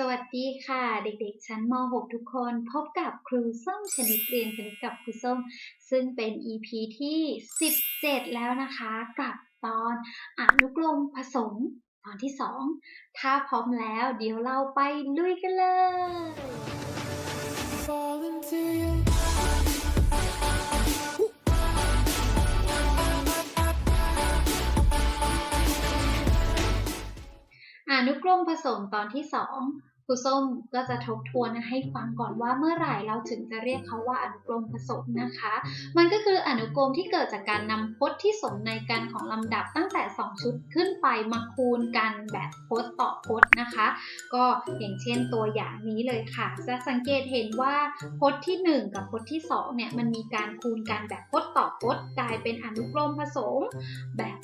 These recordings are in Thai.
สวัสดีค่ะ เด็กๆ ชั้นม .6 ทุกคนพบกับครูส้มชนิดเรียนคณิตกับครูส้ม ซึ่งเป็น EP ที่ 17 แล้วนะคะ กับตอนอนุกรมผสมตอนที่ 2 ถ้าพร้อมแล้วเดี๋ยวเราไปลุยกันเลย นุกรมผสมตอนที่สองครูส้มก็จะทบทวนให้ฟังก่อนว่าเมื่อไหร่เราถึงจะเรียกเขาว่าอนุกรมผสมนะคะ มันก็คืออนุกรมที่เกิดจากการนำพจน์ที่สมในกันของลำดับตั้งแต่ 2 ชุดขึ้นไปมาคูณกันแบบพจน์ต่อพจน์นะคะ ก็อย่างเช่นตัวอย่างนี้เลยค่ะ จะสังเกตเห็นว่าพจน์ที่ 1 กับพจน์ที่2เนี่ยมันมีการคูณกันแบบพจน์ต่อพจน์กลายเป็นอนุกรมผสมแบบ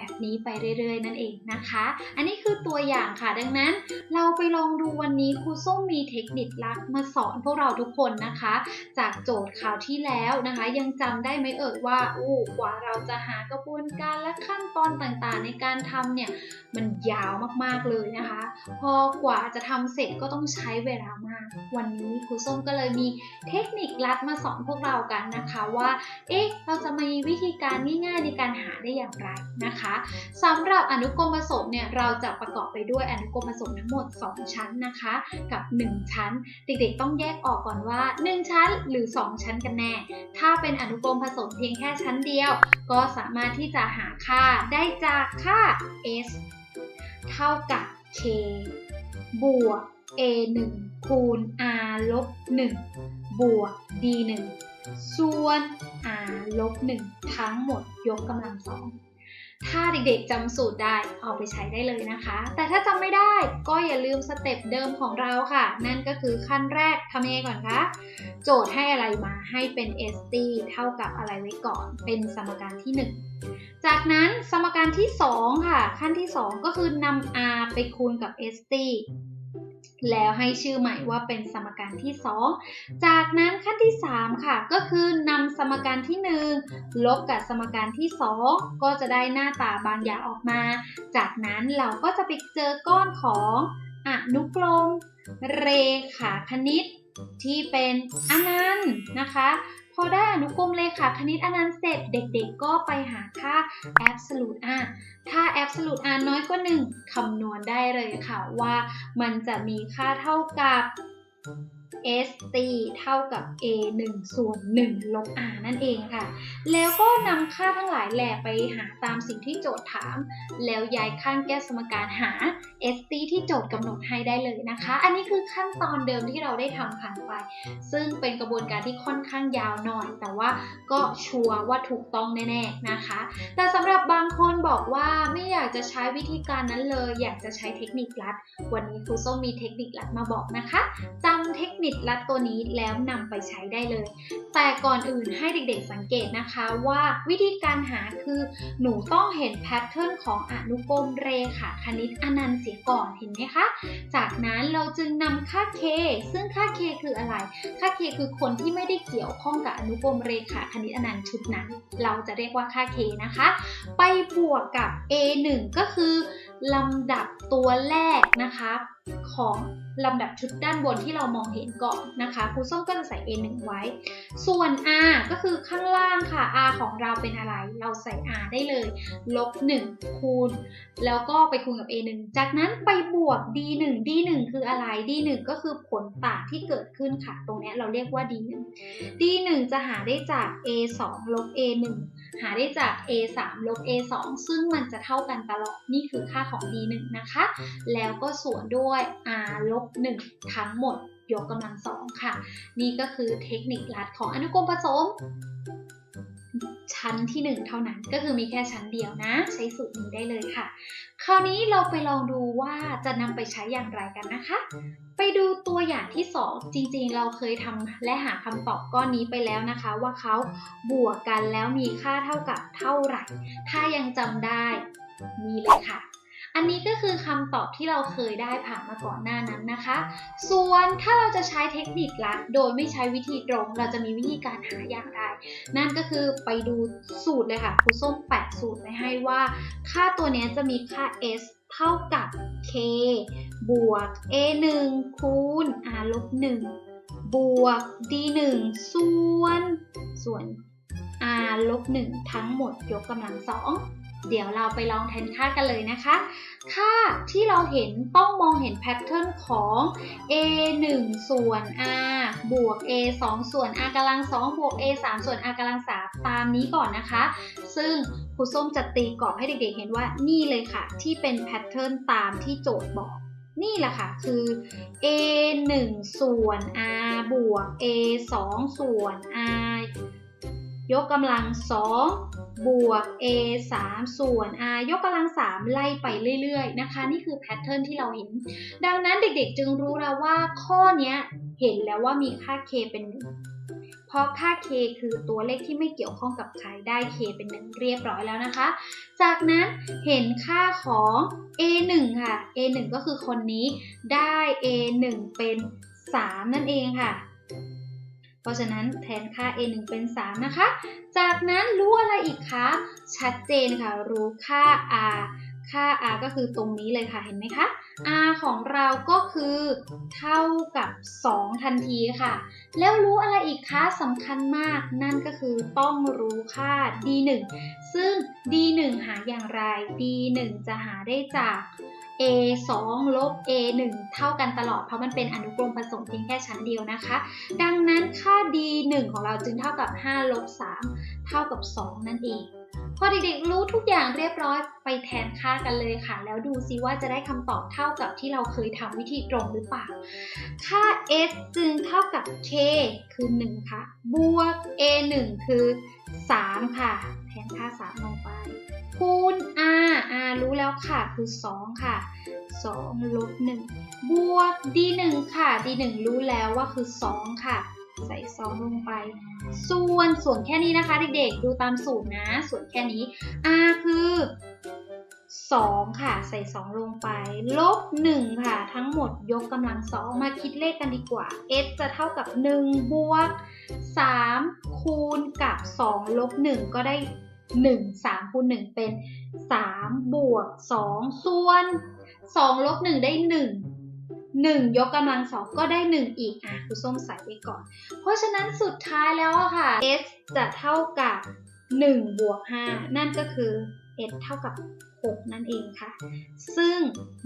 แบบนี้ไปเรื่อยๆ นั่นเองนะคะ อันนี้คือตัวอย่างค่ะ ดังนั้นเราไปลองดูวันนี้ครูส้มมีเทคนิคลัดมาสอนพวกเราทุกคนนะคะ จากโจทย์คราวที่แล้วนะคะ ยังจำได้ไหมเอ่ยว่าอู้กว่าเราจะหากระบวนการและขั้นตอนต่างๆ ในการทำเนี่ยมันยาวมากๆเลยนะคะ พอกว่าจะทำเสร็จก็ต้องใช้เวลามาก วันนี้ครูส้มก็เลยมีเทคนิคลัดมาสอนพวกเรากันนะคะว่า เอ๊ะ เราจะมีวิธีการง่ายๆในการหาได้อย่างไรนะคะสำหรับอนุกรมผสมเนี่ยเราจะประกอบไปด้วยอนุกรมผสมทั้งหมด 2 ชั้นนะคะ กับ 1 ชั้น เด็กๆต้องแยกออกก่อนว่า 1 ชั้นหรือ 2 ชั้นกันแน่ ถ้าเป็นอนุกรมผสมเพียงแค่ชั้นเดียว ก็สามารถที่จะหาค่าได้จากค่า s เท่ากับ k บวก a 1คูณ r ลบ1บวก d 1ส่วน r ลบ1ทั้งหมดยกกำลังสอง ถ้าเด็กๆจำสูตรได้เอาไปใช้ได้เลยนะคะ แต่ถ้าจำไม่ได้ก็อย่าลืมสเต็ปเดิมของเราค่ะ นั่นก็คือขั้นแรกทำยังไงก่อนคะ โจทย์ให้อะไรมาให้เป็น st เท่ากับอะไรไว้ก่อน เป็นสมการที่ 1 จากนั้นสมการที่ 2 ค่ะ ขั้นที่ 2 ก็คือนำ r ไปคูณกับ st แล้วให้ชื่อใหม่ว่าเป็นสมการที่ 2 จากนั้นขั้นที่ 3 ค่ะ ก็คือนำสมการที่ 1 ลบกับสมการที่ 2 ก็จะได้หน้าตาบางอย่างออกมา จากนั้นเราก็จะไปเจอก้อนของอนุกรม เรขาคณิต ที่เป็นอนันต์นะคะ อได้อนุกรมเลขาคณิตอนันต์เสร็จเด็กๆก็ไปหาค่า absolute r ถ้า absolute r น้อยกว่า 1คำนวณได้เลยค่ะว่ามันจะมีค่าเท่ากับ st เท่ากับ a 1ส่วน1ลบ r นั่นเองค่ะ แล้วก็นำค่าทั้งหลายแหล่ไปหาตามสิ่งที่โจทย์ถาม แล้วย้ายข้างแก้สมการหา st ที่โจทย์กำหนดให้ได้เลยนะคะ อันนี้คือขั้นตอนเดิมที่เราได้ทำผ่านไป ซึ่งเป็นกระบวนการที่ค่อนข้างยาวหน่อย แต่ว่าก็ชัวร์ว่าถูกต้องแน่ๆนะคะ แต่สำหรับบางคนบอกว่าไม่อยากจะใช้วิธีการนั้นเลย อยากจะใช้เทคนิคลัด วันนี้ครูส้มมีเทคนิคลัดมาบอกนะคะจำเทคนิคนิดลัดตัวนี้แล้วนำไปใช้ได้เลย แต่ก่อนอื่นให้เด็กๆสังเกตนะคะว่าวิธีการหาคือหนูต้องเห็นแพทเทิร์นของอนุกรมเรขาคณิตอนันต์เสียก่อนเห็นไหมคะ จากนั้นเราจึงนำค่า k ซึ่งค่า k คืออะไร ค่า k คือคนที่ไม่ได้เกี่ยวข้องกับอนุกรมเรขาคณิตอนันต์ชุดนั้น เราจะเรียกว่าค่า k นะคะ ไปบวกกับ a 1ก็คือ ลำดับตัวแรกนะคะ ของลำดับชุดด้านบนที่เรามองเห็นก่อนนะคะครูส้มก็จะใส่ a 1 ไว้ ส่วน r ก็คือข้างล่างค่ะ r ของเราเป็นอะไร เราใส่ r ได้เลย ลบ 1 คูณ แล้วก็ไปคูณกับ a 1 จากนั้นไปบวก d 1 d 1 คืออะไร d 1 ก็คือผลต่างที่เกิดขึ้นค่ะ ตรงนี้เราเรียกว่า d 1 d 1 จะหาได้จาก a 2 ลบ a 1 หาได้จาก a 3ลบ a 2ซึ่งมันจะเท่ากันตลอด นี่คือค่าของ d 1นะคะ แล้วก็ส่วนด้วย r ลบ1ทั้งหมดยกกำลังสองค่ะ นี่ก็คือเทคนิคลัดของอนุกรมผสม ชั้นที่ 1 เท่านั้น ก็คือมีแค่ชั้นเดียวนะ ใช้สูตรนี้ได้เลยค่ะ คราวนี้เราไปลองดูว่าจะนำไปใช้อย่างไรกันนะคะ ไปดูตัวอย่างที่ 2 จริงๆ เราเคยทำและหาคำตอบก้อนนี้ไปแล้วนะคะ ว่าเขาบวกกันแล้วมีค่าเท่ากับเท่าไหร่ ถ้ายังจำได้มีเลยค่ะ อันนี้ก็คือคำตอบที่เราเคยได้ผ่านมาก่อนหน้านั้นนะคะ ส่วนถ้าเราจะใช้เทคนิคลัดโดยไม่ใช้วิธีตรง เราจะมีวิธีการหาอย่างไร นั่นก็คือไปดูสูตรเลยค่ะครูส้มแปะสูตรไว้ให้ว่า ค่าตัวนี้จะมีค่า s เท่ากับ k บวก a 1คูณ r ลบ1บวก d 1ส่วน ส่วน r ลบ1ทั้งหมดยกกำลังสอง เดี๋ยวเราไปลองแทนค่ากันเลยนะคะ ค่าที่เราเห็นต้องมองเห็นแพทเทิร์นของ a 1ส่วน r บวก a 2ส่วน r กำลัง2บวก a 3ส่วน r กำลัง3ตามนี้ก่อนนะคะ ซึ่งครูส้มจะตีกรอบให้เด็กๆเห็นว่านี่เลยค่ะ ที่เป็นแพทเทิร์นตามที่โจทย์บอกนี่แหละค่ะ คือ a 1ส่วน r บวก a 2ส่วน r ยกกำลัง 2 บวก a 3 ส่วน r ยกกำลัง 3 ไล่ไปเรื่อยๆนะคะ นี่คือแพทเทิร์นที่เราเห็น ดังนั้นเด็กๆจึงรู้แล้วว่าข้อนี้เห็นแล้วว่ามีค่า k เป็น1เพราะค่า k คือตัวเลขที่ไม่เกี่ยวข้องกับใครได้ k เป็น1เรียบร้อยแล้วนะคะ จากนั้นเห็นค่าของ a 1ค่ะ a 1ก็คือคนนี้ได้ a 1เป็น 3 นั่นเองค่ะ เพราะฉะนั้นแทนค่า a 1เป็น 3 นะคะ จากนั้นรู้อะไรอีกคะ ชัดเจนค่ะ รู้ค่า r ค่า r ก็คือตรงนี้เลยค่ะ เห็นไหมคะ r ของเราก็คือเท่ากับ 2 ทันทีค่ะ แล้วรู้อะไรอีกคะสำคัญมาก นั่นก็คือต้องรู้ค่า d 1ซึ่ง d 1หาอย่างไร d 1จะหาได้จาก a 2ลบ a 1เท่ากันตลอดเพราะมันเป็นอนุกรมผสมเพียงแค่ชั้นเดียวนะคะ ดังนั้นค่า d 1ของเราจึงเท่ากับ5ลบ3เท่ากับ 2 นั่นเอง พอเด็กๆรู้ทุกอย่างเรียบร้อยไปแทนค่ากันเลยค่ะ แล้วดูซิว่าจะได้คำตอบเท่ากับที่เราเคยทำวิธีตรงหรือเปล่า ค่า s จึงเท่ากับ k คือ 1 ค่ะ บวก a 1คือ 3 ค่ะ แทนค่า 3 ลงไป คูณ r r รู้แล้วค่ะ คือ 2 ค่ะ 2 ลบ 1 บวก d 1ค่ะ d 1รู้แล้วว่าคือ 2 ค่ะ ใส่ 2 ลงไป ส่วนส่วนแค่นี้นะคะ เด็กๆ ดูตามสูตรนะ ส่วนแค่นี้ r คือ 2 ค่ะ ใส่ 2 ลงไป ลบ 1 ค่ะ ทั้งหมดยกกำลัง 2 มาคิดเลขกันดีกว่า s จะเท่ากับ 1 บวก 3 คูณกับ 2 ลบ 1 ก็ได้ 1 3คูณ1เป็น 3 บวก 2 ส่วน 2 ลบ 1 ได้ 1 1 ยกกำลัง 2 ก็ได้ 1 อีก อะคุณส้มใส่ไปก่อน เพราะฉะนั้นสุดท้ายแล้วค่ะ s จะเท่ากับ 1 บวก 5 นั่นก็คือ s เท่ากับ 6 นั่นเองค่ะ ซึ่ง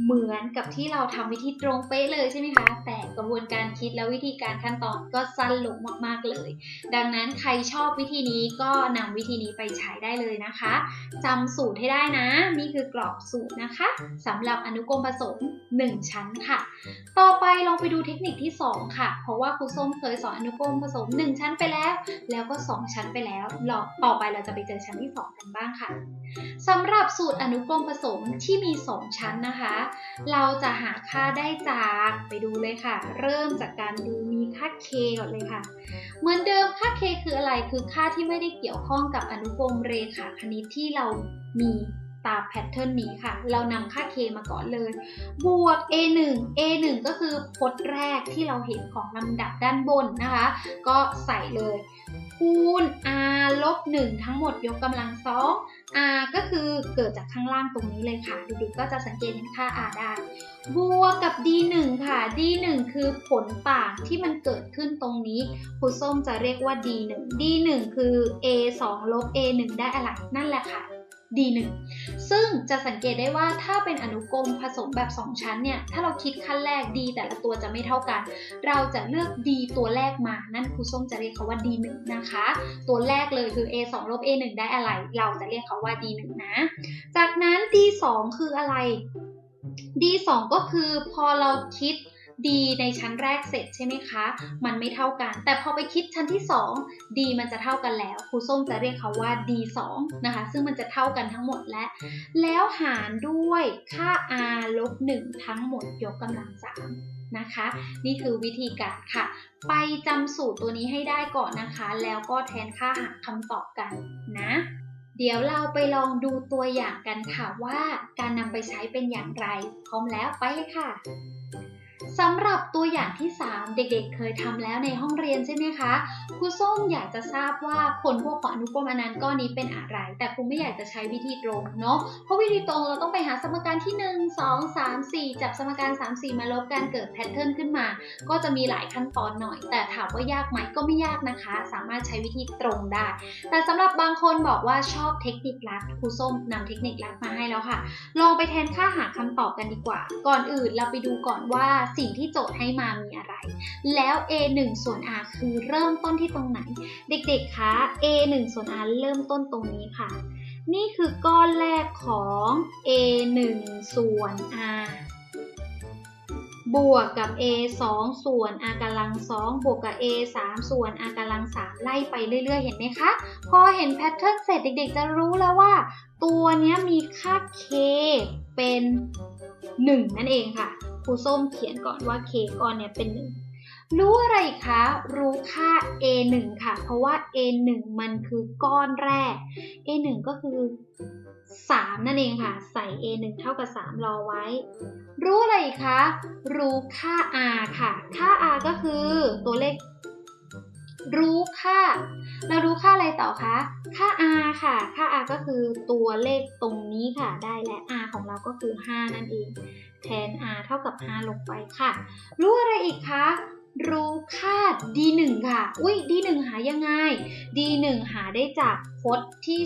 เหมือนกับที่เราทำวิธีตรงเป๊ะเลยใช่ไหมคะ แต่กระบวนการคิดและวิธีการขั้นตอนก็สั้นลงมากๆเลย ดังนั้นใครชอบวิธีนี้ก็นำวิธีนี้ไปใช้ได้เลยนะคะจำสูตรให้ได้นะ นี่คือกรอบสูตรนะคะสำหรับอนุกรมผสม 1 ชั้นค่ะ ต่อไปลองไปดูเทคนิคที่ 2 ค่ะ เพราะว่าครูส้มเคยสอนอนุกรมผสม 1 ชั้นไปแล้ว แล้วก็ 2 ชั้นไปแล้วต่อไปเราจะไปเจอชั้นที่ 2 กันบ้างค่ะสำหรับสูตรอนุกรมผสมที่มี 2 ชั้นนะคะ เราจะหาค่าได้จากไปดูเลยค่ะ เริ่มจากการดูมีค่า k ก่อนเลยค่ะ เหมือนเดิมค่า k คืออะไรคือค่าที่ไม่ได้เกี่ยวข้องกับอนุกรมเรขาคณิตที่เรามี ตามแพทเทิร์นนี้ค่ะ เรานำค่า k มาก่อนเลย บวก a 1 a 1 ก็คือพจน์แรกที่เราเห็นของลำดับด้านบนนะคะ ก็ใส่เลย คูณ r ลบ 1 ทั้งหมดยกกำลังสอง r ก็คือเกิดจากข้างล่างตรงนี้เลยค่ะเด็กๆก็จะสังเกตเห็นค่า r ได้ บวกกับ d 1 ค่ะ d 1 คือผลต่างที่มันเกิดขึ้นตรงนี้ครูส้มจะเรียกว่า d 1 d 1 คือ a 2 ลบ a 1 ได้อะไรนั่นแหละค่ะ d 1 ซึ่งจะสังเกตได้ว่าถ้าเป็นอนุกรมผสมแบบ 2 ชั้นเนี่ย ถ้าเราคิดขั้นแรก d แต่ละตัวจะไม่เท่ากัน เราจะเลือก d ตัวแรกมา นั่นครูส้มจะเรียกเขาว่า d 1 นะคะ ตัวแรกเลยคือ a 2 ลบ a 1 ได้อะไร เราจะเรียกเขาว่า d 1 นะ จากนั้น d 2 คืออะไร d 2 ก็คือพอเราคิด d ในชั้นแรกเสร็จใช่ไหมคะ มันไม่เท่ากัน แต่พอไปคิดชั้นที่2 d มันจะเท่ากันแล้ว ครูส้มจะเรียกเขาว่า d 2 นะคะ ซึ่งมันจะเท่ากันทั้งหมดและแล้วหารด้วยค่า r ลบ1ทั้งหมดยกกำลัง3นะคะ นี่คือวิธีการค่ะ ไปจำสูตรตัวนี้ให้ได้ก่อนนะคะ แล้วก็แทนค่าหาคำตอบกันนะเดี๋ยวเราไปลองดูตัวอย่างกันค่ะว่าการนำไปใช้เป็นอย่างไร พร้อมแล้วไปเลยค่ะ สำหรับตัวอย่างที่ 3 เด็กๆ เคยทำแล้วในห้องเรียนใช่ไหมคะครูส้มอยากจะทราบว่าผลพวกของอนุกรมอนันต์ก้อนนี้เป็นอะไร แต่ครูไม่อยากจะใช้วิธีตรงเนาะเพราะวิธีตรงเราต้องไปหาสมการที่ 1 2 3 4 จับสมการ 3 4 มาลบกันเกิดแพทเทิร์นขึ้นมา ก็จะมีหลายขั้นตอนหน่อย แต่ถามว่ายากไหมก็ไม่ยากนะคะ สามารถใช้วิธีตรงได้ แต่สำหรับบางคนบอกว่าชอบเทคนิคลัดครูส้มนำเทคนิคลัดมาให้แล้วค่ะ ลองไปแทนค่าหาคำตอบกันดีกว่า ก่อนอื่นเราไปดูก่อนว่าสิ่งที่โจทย์ให้มามีอะไร แล้ว a 1ส่วน r คือเริ่มต้นที่ตรงไหน เด็กๆคะ a 1ส่วน r เริ่มต้นตรงนี้ค่ะ นี่คือก้อนแรกของ a 1ส่วน r บวกกับ a 2ส่วน r กำลัง2บวกกับ a 3ส่วน r กำลัง3ไล่ไปเรื่อยๆ เห็นไหมคะ พอเห็นแพทเทิร์นเสร็จเด็กๆ จะรู้แล้วว่า ตัวนี้มีค่า k เป็น 1 นั่นเองค่ะ ครูส้มเขียนก่อนว่า k ก้อนเนี้ยเป็น1รู้อะไรคะ รู้ค่า a 1ค่ะ เพราะว่า a 1มันคือก้อนแรก a 1ก็คือ 3 นั่นเองค่ะ ใส่ a 1เท่ากับ 3 รอไว้ รู้อะไรคะ รู้ค่า r ค่ะ ค่า r ก็คือตัวเลข รู้ค่า เรารู้ค่าอะไรต่อคะ ค่า r ค่ะ ค่า r ก็คือตัวเลขตรงนี้ค่ะ ได้และ r ของเราก็คือ 5 นั่นเอง แทน r เท่ากับ 5 ลงไปค่ะ รู้อะไรอีกคะ รู้ค่า d1 ค่ะ อุ้ย d1 หายังไง d1 หาได้จาก พจน์ที่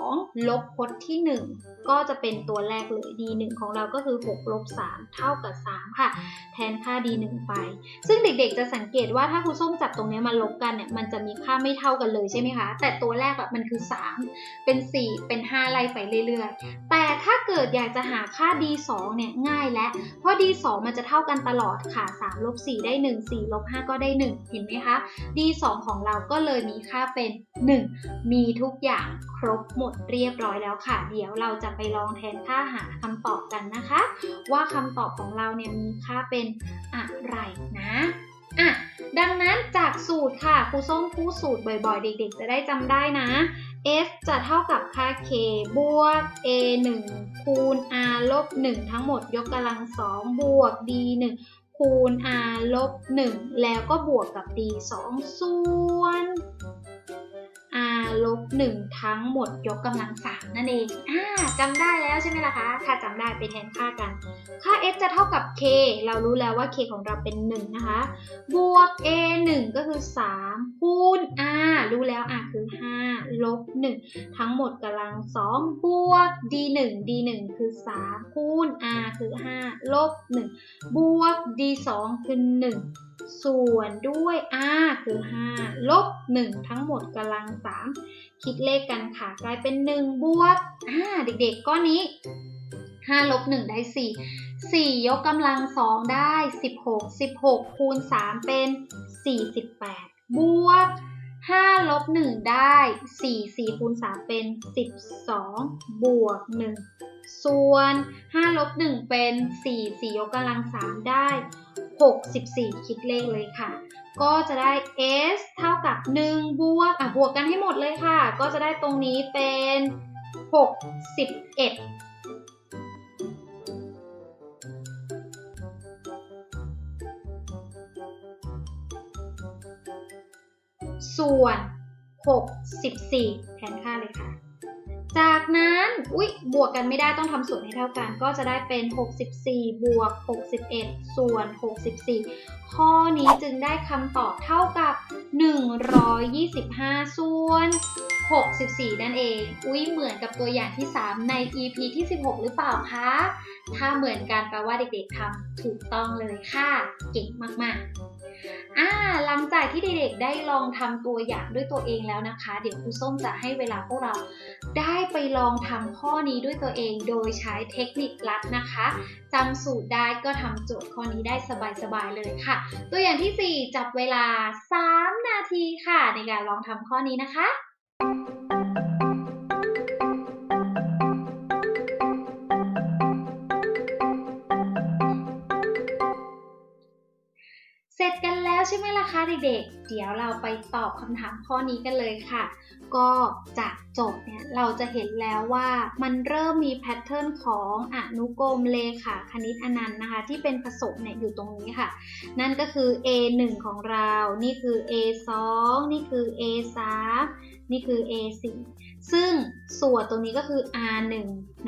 2 ลบพจน์ที่ 1 ก็จะเป็นตัวแรกเลย d1 ของเราก็คือ6ลบ3เท่ากับ 3 ค่ะ แทนค่า d1 ไป ซึ่งเด็กๆ จะสังเกตว่าถ้าครูส้มจับตรงเนี้ยมาลบกันเนี่ยมันจะมีค่าไม่เท่ากันเลยใช่ไหมคะ แต่ตัวแรกอะมันคือ 3 เป็น 4 เป็น 5 ไล่ไปเรื่อยๆ แต่ถ้าเกิดอยากจะหาค่า d2 เนี่ยง่ายแล้วเพราะ d2 มันจะเท่ากันตลอดค่ะ3ลบ4ได้ 1 4ลบ5ก็ได้ 1 เห็นไหมคะ d2 ของเราก็เลยมีค่าเป็น 1 มีทุกอย่างครบหมดเรียบร้อยแล้วค่ะ เดี๋ยวเราจะไปลองแทนค่าหาคำตอบกันนะคะ ว่าคำตอบของเราเนี่ยมีค่าเป็นอะไรนะอะดังนั้นจากสูตรค่ะครูส้มพูดสูตรบ่อยๆ เด็กๆ จะได้จำได้นะ f จะเท่ากับค่า k บวก a 1คูณ r ลบ 1 ทั้งหมดยกกำลัง2บวก d 1คูณ r ลบ 1 แล้วก็บวกกับ d 2ส่วน ลบ 1 ทั้งหมดยกกำลัง 3 นั่นเองอ่าจำได้แล้วใช่ไหมล่ะคะถ้าจำได้ไปแทนค่ากัน ค่า f จะเท่ากับ k เรารู้แล้วว่า k ของเราเป็น 1 นะคะ บวก a 1 ก็คือ 3 คูณ r รู้แล้ว r คือ 5 ลบ 1 ทั้งหมดกำลัง 2 บวก d 1 d 1 คือ 3 คูณ r คือ 5 ลบ 1 บวก d 2 คือ 1 ส่วนด้วย r คือ 5 ลบ 1 ทั้งหมดกำลัง 3 คิดเลขกันค่ะ กลายเป็น 1 บวกอ่าเด็กๆ ก้อนนี้ 5 ลบ 1 ได้ 4 4 ยกกำลัง 2 ได้ 16 16 คูณ 3 เป็น 48 บวก 5 ลบ 1 ได้ 4 4 คูณ 3 เป็น 12 บวก 1 ส่วน5ลบ1เป็น 4 4 ยกกำลัง 3 ได้ 64 คิดเลขเลยค่ะ ก็จะได้ s เท่ากับ 1 บวก อะ บวกกันให้หมดเลยค่ะ ก็จะได้ตรงนี้เป็น 61ส่วน 64 แทนค่าเลยค่ะ จากนั้นอุ๊ยบวกกันไม่ได้ต้องทำส่วนให้เท่ากัน ก็จะได้เป็น 64 บวก 61 ส่วน 64 ข้อนี้จึงได้คำตอบเท่ากับ 125 ส่วน 64 นั่นเอง อุ๊ยเหมือนกับตัวอย่างที่ 3 ใน EP ที่ 16 หรือเปล่าคะ ถ้าเหมือนกันแปลว่าเด็กๆทำถูกต้องเลยค่ะ เก่งมากๆ อ่าหลังจากที่เด็กๆได้ลองทำตัวอย่างด้วยตัวเองแล้วนะคะ เดี๋ยวครูส้มจะให้เวลาพวกเราได้ไปลองทำข้อนี้ด้วยตัวเอง โดยใช้เทคนิคลัดนะคะจำสูตรได้ก็ทำโจทย์ข้อนี้ได้สบายๆเลยค่ะ ตัวอย่างที่ 4 จับเวลา 3 นาทีค่ะ ในการลองทำข้อนี้นะคะ ใช่ไหมล่ะคะเด็กๆ เดี๋ยวเราไปตอบคำถามข้อนี้กันเลยค่ะ ก็จากโจทย์เนี่ยเราจะเห็นแล้วว่ามันเริ่มมีแพทเทิร์นของอนุกรมเลขาคณิตอนันต์นะคะ ที่เป็นผสมเนี่ยอยู่ตรงนี้ค่ะ นั่นก็คือ A1 ของเรา นี่คือ A2 นี่คือ A3 นี่คือ A4 ซึ่งส่วนตรงนี้ก็คือ R1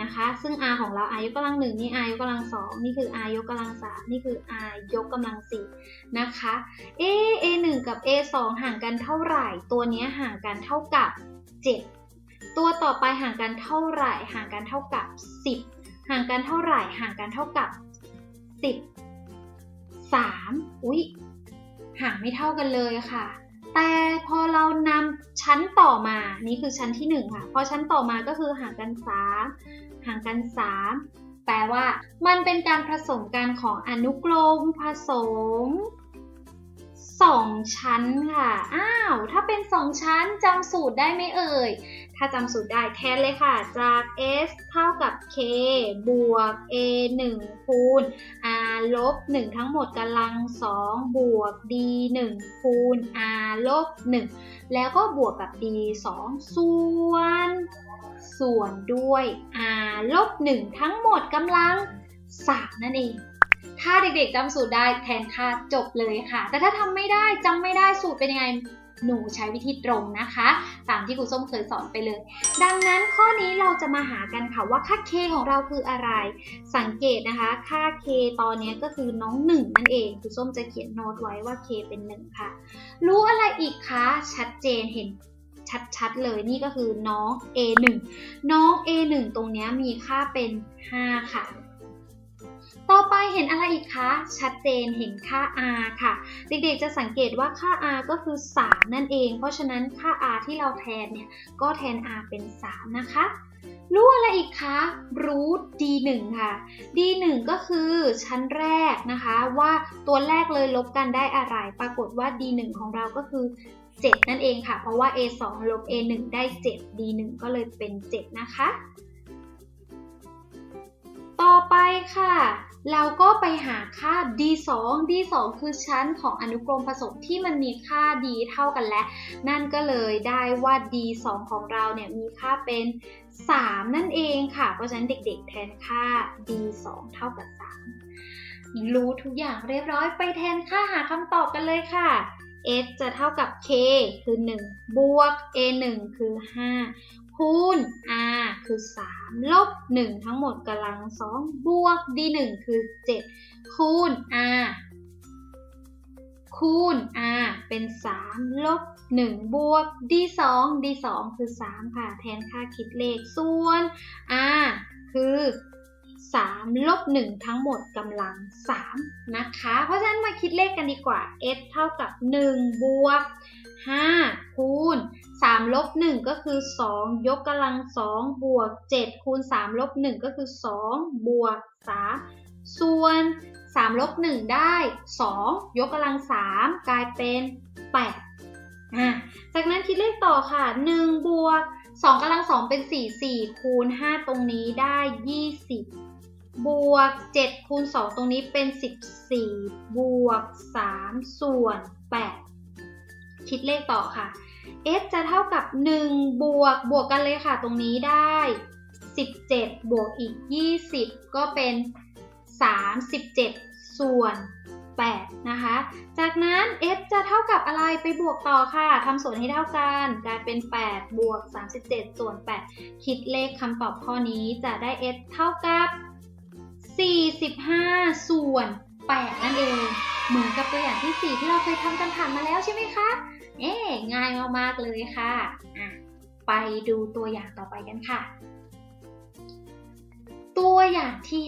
นะคะ ซึ่ง R ของเรา R ยกกำลังหนึ่งนี่ R ยกกำลังสองนี่คือ R ยกกำลังสามนี่คือ R ยกกำลังสี่นะคะ เอ A1 กับ A2 ห่างกันเท่าไหร่ ตัวนี้ห่างกันเท่ากับ 7 ตัวต่อไปห่างกันเท่าไหร่ ห่างกันเท่ากับ 10 ห่างกันเท่าไหร่ ห่างกันเท่ากับ 10 3 อุ๊ย ห่างไม่เท่ากันเลยค่ะ แต่พอเรานำชั้นต่อมา นี่คือชั้นที่1ค่ะ พอชั้นต่อมาก็คือห่างกัน 3 ห่างกัน 3 แปลว่า มันเป็นการผสมกันของอนุกรมผสม 2 ชั้นค่ะ อ้าว ถ้าเป็น 2 ชั้นจำสูตรได้ไหมเอ่ย ถ้าจำสูตรได้แทนเลยค่ะ จาก s เท่ากับ k บวก a 1คูณ r ลบ 1 ทั้งหมดกำลัง 2 บวก d 1คูณ r ลบ 1 แล้วก็บวกกับ d 2 ส่วน ส่วนด้วย r ลบ 1 ทั้งหมดกำลัง 3 นั่นเองถ้าเด็กๆจำสูตรได้แทนค่าจบเลยค่ะ แต่ถ้าทำไม่ได้จำไม่ได้สูตรเป็นยังไง หนูใช้วิธีตรงนะคะ ตามที่ครูส้มเคยสอนไปเลย ดังนั้นข้อนี้เราจะมาหากันค่ะว่าค่า k ของเราคืออะไร สังเกตนะคะค่า k ตอนนี้ก็คือน้อง 1 นั่นเองครูส้มจะเขียนโน้ตไว้ว่า k เป็น 1 ค่ะ รู้อะไรอีกคะชัดเจนเห็นชัดๆเลยนี่ก็คือน้อง a1 น้อง a1 ตรงนี้มีค่าเป็น 5 ค่ะ ต่อไปเห็นอะไรอีกคะ ชัดเจนเห็นค่า r ค่ะ เด็กๆจะสังเกตว่าค่า r ก็คือ 3 นั่นเอง เพราะฉะนั้นค่า r ที่เราแทนเนี่ยก็แทน r เป็น 3 นะคะ รู้อะไรอีกคะ รู้ d1 ค่ะ d1 ก็คือชั้นแรกนะคะ ว่าตัวแรกเลยลบกันได้อะไร ปรากฏว่า d1 ของเราก็คือ 7 นั่นเองค่ะ เพราะว่า a2 ลบ a1 ได้ 7 d1 ก็เลยเป็น 7 นะคะ ต่อไปค่ะ เราก็ไปหาค่า d2 d2 คือชั้นของอนุกรมผสมที่มันมีค่า d เท่ากันและนั่นก็เลยได้ว่า d2 ของเราเนี่ยมีค่าเป็น 3 นั่นเองค่ะ เพราะฉะนั้นเด็กๆ แทนค่า d2 เท่ากับ 3 รู้ทุกอย่างเรียบร้อยไปแทนค่าหาคำตอบกันเลยค่ะ s จะเท่ากับ k คือ 1 บวก a 1คือ 5 คูณ r คือ 3 ลบ 1 ทั้งหมดกำลัง2บวก d 1 คือ 7 คูณ r คูณ r เป็น 3 ลบ 1 บวก d 2 d 2 คือ 3 ค่ะ แทนค่าคิดเลข ส่วน r คือ 3 ลบ 1 ทั้งหมดกำลัง 3 นะคะ เพราะฉะนั้นมาคิดเลขกันดีกว่า s เท่ากับ 1 บวก 5คูณ3ลบ1ก็คือ 2 ยกกำลัง2บวก7คูณ3ลบ1ก็คือ 2 บวก 3 ส่วน3ลบ1ได้ 2 ยกกำลัง 3 กลายเป็น 8 อะ จากนั้นคิดเลขต่อค่ะ 1 บวก 2กำลัง 2 เป็น 4 4 คูณ 5 ตรงนี้ได้ 20 บวก 7 คูณ 2 ตรงนี้เป็น 14 บวก 3 ส่วน 8 คิดเลขต่อค่ะ s จะเท่ากับ 1 บวกบวกกันเลยค่ะ ตรงนี้ได้ 17 บวกอีก 20 ก็เป็น 37 ส่วน 8 นะคะ จากนั้น s จะเท่ากับอะไรไปบวกต่อค่ะทำส่วนให้เท่ากันกลายเป็น 8 บวก 37 ส่วน 8 คิดเลขคำตอบข้อนี้จะได้ s เท่ากับ 45 ส่วน8 นั่นเอง เหมือนกับตัวอย่างที่ 4 ที่เราเคยทำกันผ่านมาแล้วใช่ไหมคะ เอ๊ง่ายมากๆเลยค่ะอะไปดูตัวอย่างต่อไปกันค่ะ ตัวอย่างที่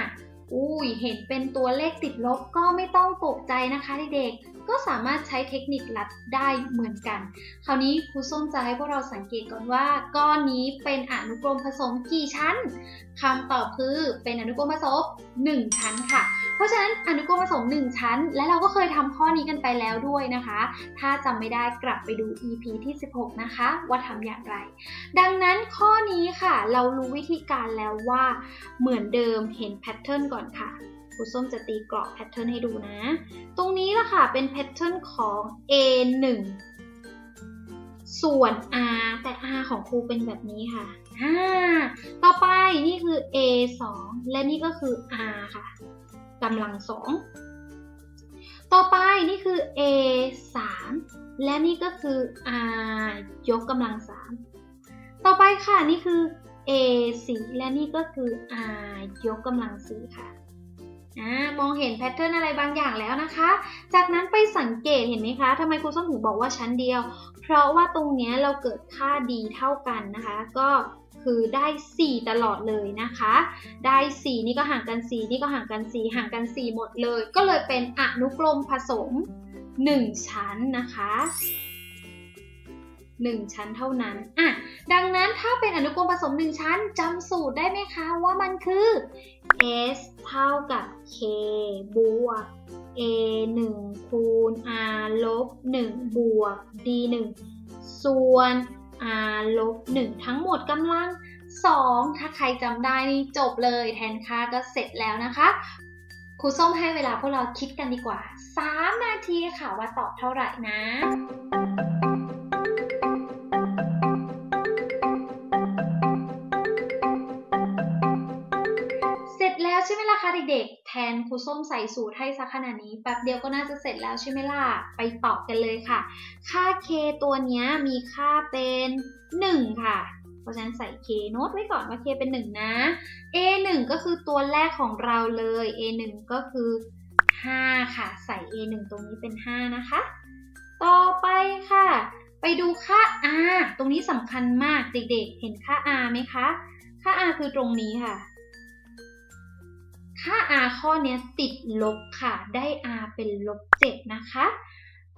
5อุ้ยเห็นเป็นตัวเลขติดลบก็ไม่ต้องตกใจนะคะเด็กๆ ก็สามารถใช้เทคนิคลัดได้เหมือนกัน คราวนี้ครูส้มจะให้พวกเราสังเกตก่อนว่า ก้อนนี้เป็นอนุกรมผสมกี่ชั้นคำตอบคือเป็นอนุกรมผสม 1 ชั้นค่ะ เพราะฉะนั้นอนุกรมผสม 1 ชั้น และเราก็เคยทำข้อนี้กันไปแล้วด้วยนะคะ ถ้าจำไม่ได้กลับไปดู EP ที่ 16 นะคะ ว่าทำอย่างไร ดังนั้นข้อนี้ค่ะ เรารู้วิธีการแล้วว่าเหมือนเดิมเห็นแพทเทิร์นก่อนค่ะ รูส้มจะตีกรอบแพทเทิร์นให้ดูนะ ตรงนี้ละค่ะเป็นแพทเทิร์นของ A1 ส่วน R แต่ R ของครูเป็นแบบนี้ค่ะอ่าต่อไปนี่คือ A2 และนี่ก็คือ R ค่ะกำลังสองต่อไปนี่คือ A3 และนี่ก็คือ R ยกกำลังสามต่อไปค่ะนี่คือ A4 และนี่ก็คือ R ยกกำลังสี่ค่ะ มองเห็นแพทเทิร์นอะไรบางอย่างแล้วนะคะ จากนั้นไปสังเกตเห็นไหมคะทำไมครูส้มถึงบอกว่าชั้นเดียว เพราะว่าตรงนี้เราเกิดค่าดีเท่ากันนะคะ ก็คือได้ 4 ตลอดเลยนะคะ ได้ 4 นี่ก็ห่างกัน 4 นี่ก็ห่างกัน 4 ห่างกัน 4 หมดเลย ก็เลยเป็นอนุกรมผสม 1 ชั้นนะคะ 1 ชั้นเท่านั้นอะดังนั้นถ้าเป็นอนุกรมผสม 1 ชั้นจำสูตรได้ไหมคะว่ามันคือ s เท่ากับ k บวก a 1คูณ r ลบ 1 บวก d 1ส่วน r ลบ 1 ทั้งหมดกำลัง 2 ถ้าใครจำได้นี่จบเลยแทนค่าก็เสร็จแล้วนะคะครูส้มให้เวลาพวกเราคิดกันดีกว่า 3 นาทีค่ะว่าตอบเท่าไหร่นะ แล้วใช่ไหมล่ะคะเด็กๆ แทนครูส้มใส่สูตรให้สักขนาดนี้แป๊บเดียวก็น่าจะเสร็จแล้วใช่ไหมล่ะ ไปตอบกันเลยค่ะ ค่า k ตัวนี้มีค่าเป็น 1 ค่ะ เพราะฉะนั้นใส่ k โน้ตไว้ก่อนว่า k เป็น 1 นะ a 1ก็คือตัวแรกของเราเลย a 1ก็คือ 5 ค่ะ ใส่ a 1ตรงนี้เป็น 5 นะคะ ต่อไปค่ะ ไปดูค่า r ตรงนี้สำคัญมากเด็กๆ เห็นค่า r ไหมคะ ค่า r คือตรงนี้ค่ะ ค่า r ข้อนี้ติดลบค่ะ ได้ r เป็นลบ 7 นะคะ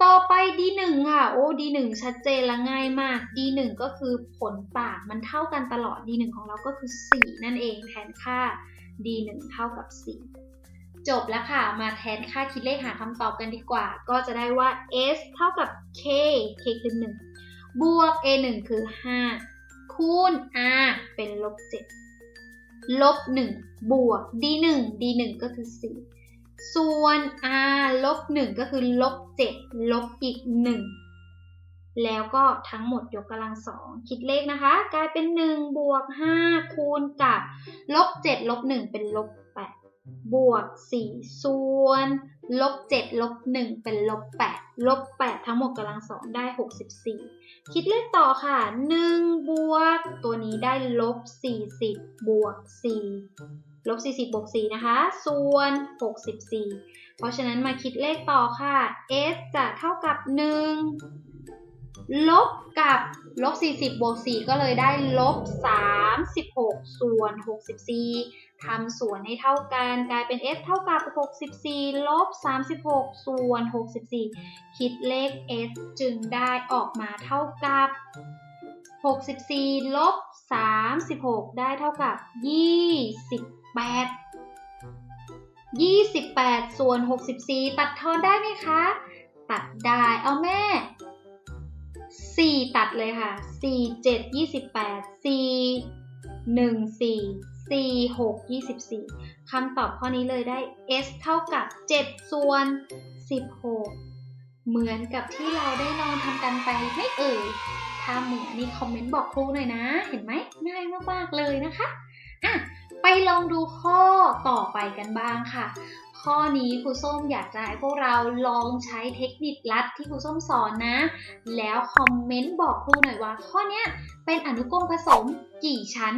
ต่อไป d1 ค่ะ โอ้ d1 ชัดเจนและง่ายมาก d1 ก็คือผลต่างมันเท่ากันตลอด d1 ของเราก็คือ 4 นั่นเองแทนค่า d1 เท่ากับ 4 จบแล้วค่ะ มาแทนค่าคิดเลขหาคำตอบกันดีกว่า ก็จะได้ว่า s เท่ากับ k k คือ 1 บวก a1 คือ 5 คูณ r เป็นลบ 7 ลบ1บวก d 1 d 1 ก็คือ 4 ส่วน r ลบ1ก็คือลบ7ลบอีก 1 แล้วก็ทั้งหมดยกกำลังสองคิดเลขนะคะ กลายเป็น 1 บวก 5 คูณกับลบ7ลบ1เป็นลบ8บวก 4 ส่วน ลบ7ลบ1เป็นลบ8ลบ8ทั้งหมดกำลังสองได้64คิดเลขต่อค่ะ1บวก ตัวนี้ได้ลบ40บวก4ลบ40บวก4นะคะ ส่วน64เพราะฉะนั้นมาคิดเลขต่อค่ะ s จะเท่ากับ1ลบกับลบ40บวก4ก็เลยได้ลบ36 ส่วน 64 ทำส่วนให้เท่ากันกลายเป็น s เท่ากับ 64 ลบ 36 ส่วน 64 คิดเลข s จึงได้ออกมาเท่ากับ 64 ลบ 36 ได้เท่ากับ 28 28 ส่วน 64 ตัดทอนได้ไหมคะ ตัดได้เอาแม่ 4 ตัดเลยค่ะ 4 7 28 4 1 4 4 6 24 คำตอบข้อนี้เลยได้ s เท่ากับ 7 ส่วน 16 เหมือนกับที่เราได้ลองทำกันไปไม่เอ่ย ถ้าเหมือนนี่คอมเมนต์บอกครูหน่อยนะ เห็นไหมง่ายมากๆเลยนะคะอะไปลองดูข้อต่อไปกันบ้างค่ะ ข้อนี้ครูส้มอยากจะให้พวกเราลองใช้เทคนิคลัดที่ครูส้มสอนนะ แล้วคอมเมนต์บอกครูหน่อยว่า ข้อนี้เป็นอนุกรมผสมกี่ชั้น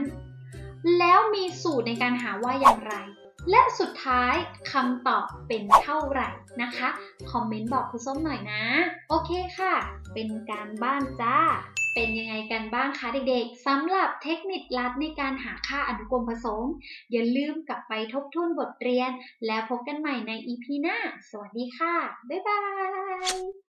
แล้วมีสูตรในการหาว่าอย่างไร และสุดท้ายคำตอบเป็นเท่าไหร่นะคะ คอมเมนต์บอกครูส้มหน่อยนะ โอเคค่ะ เป็นการบ้านจ้า เป็นยังไงกันบ้างคะเด็กๆสำหรับเทคนิคลัดในการหาค่าอนุกรมผสม อย่าลืมกลับไปทบทวนบทเรียน แล้วพบกันใหม่ใน EP หน้า สวัสดีค่ะ บ๊ายบาย